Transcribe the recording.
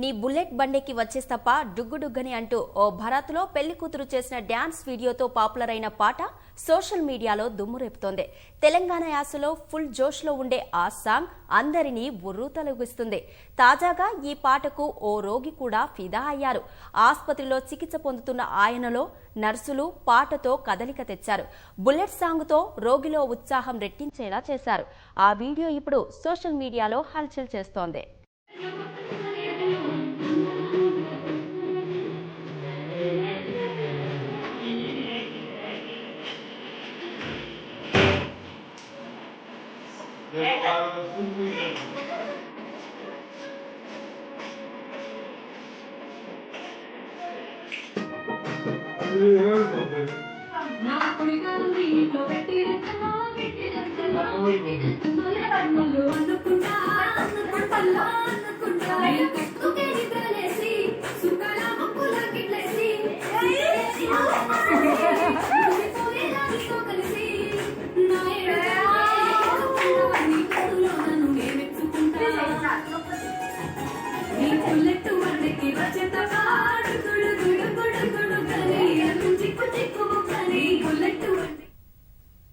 నీ బుల్లెట్ బండేకి వచ్చేస్తప్ప తప్ప డుగ్గని అంటూ ఓ భరత్లో పెళ్ళి కూతురు చేసిన డ్యాన్స్ వీడియోతో పాపులర్ అయిన పాట సోషల్ మీడియాలో దుమ్మురేపుతోంది తెలంగాణ యాసలో ఫుల్ జోష్లో ఉండే ఆ సాంగ్ అందరినీ బుర్రు తొలగిస్తుంది. తాజాగా ఈ పాటకు ఓ రోగి కూడా ఫిదా అయ్యారు. ఆసుపత్రిలో చికిత్స పొందుతున్న ఆయనలో నర్సులు పాటతో కదలిక తెచ్చారు. బుల్లెట్ సాంగ్తో రోగిలో ఉత్సాహం రెట్టించేలా చేశారు. ఆ వీడియో ఇప్పుడు సోషల్ మీడియాలో హల్చల్ చేస్తోంది. నా కొడుకులు నీలో పెట్టిరంటలో, పెట్టిరంటలో, పెట్టిరంటలో, అనుకుంటా, అనుకుంటా, అనుకుంటా. నేను Tú le